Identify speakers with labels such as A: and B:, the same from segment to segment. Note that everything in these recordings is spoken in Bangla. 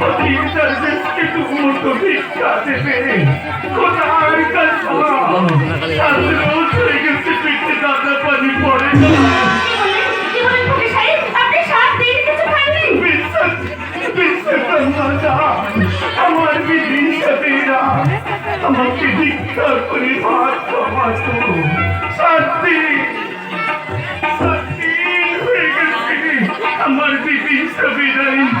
A: বিশ্বাস না আমার বিধি সাথীরা আমাকে ভিক্ষা করে ভাত খাওয়াতো শান্তি শান্তি হয়ে গেছে আমার বিধি সাথীরা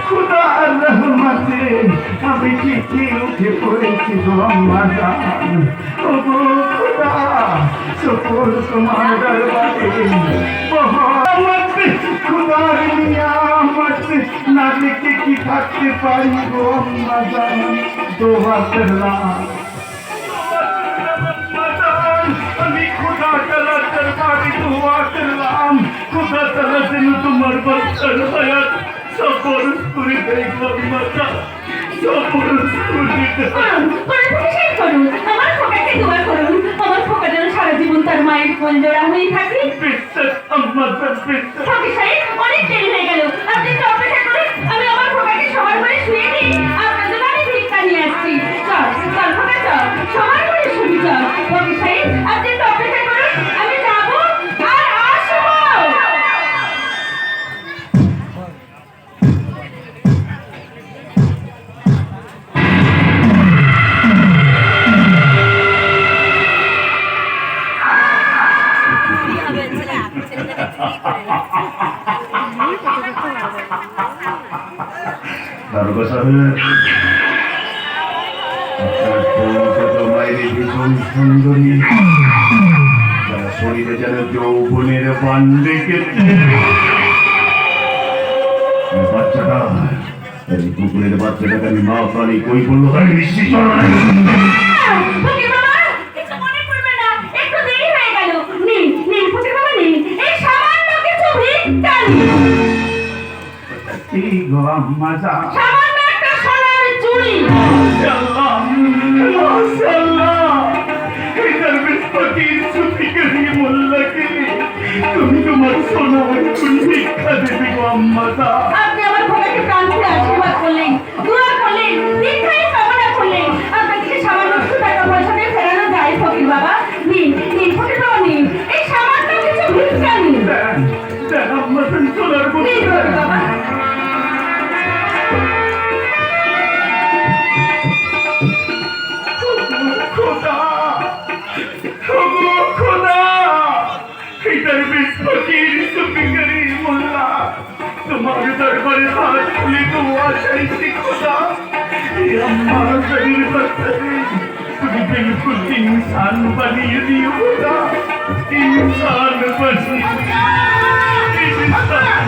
A: খুদার রহমতে আমি ঠিকই উঠে পড়েছি আম্মাজান ও গো খুদা সকল তোমার দরবারে মোহাম্মদ খুদার নিয়ামত না দেখে কি থাকতে পারি আম্মাজান দোয়া করলাম খুদা তালা দরবারে দোয়া করলাম খুদা যেন তোমার বাচ্চার হায়াত সফর করে দেখলাম মাতা সফর করে
B: করুন আমার খোকাকে দোয়া করুন আমার খোকা যেন সারা জীবন তার মায়ের কোল জোড়া হয়ে থাকে হয়ে
A: দারোগা সাহেব আপনার কৌশত মায়ের ভীষণ সুন্দরী যারা শরীরে যেন যৌবনের পান রেখেছে বাচ্চাটা কুকুরের বাচ্চাটাকে আমি মা প্রাণী কই করল কি গো আম্মা যা?
B: সামান্য একটা সোনার চুড়ি।
A: মাশাআল্লাহ মাশাআল্লাহ। এটার তুমি তোমার সোনার চুল ভিক্ষা দেবে গো আম্মা అమ్మాయి దర్బరి నీకు వాటి కూడా ఈ అమ్మాయి बिल्कुल इंसान बनी दियो इंसान बनी इंसान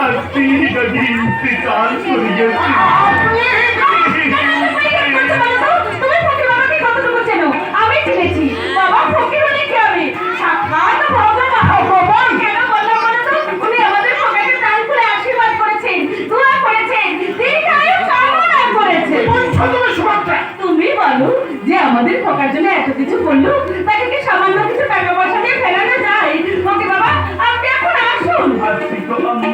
A: থাকতেই যদি ইন্তেকাল করিয়াছি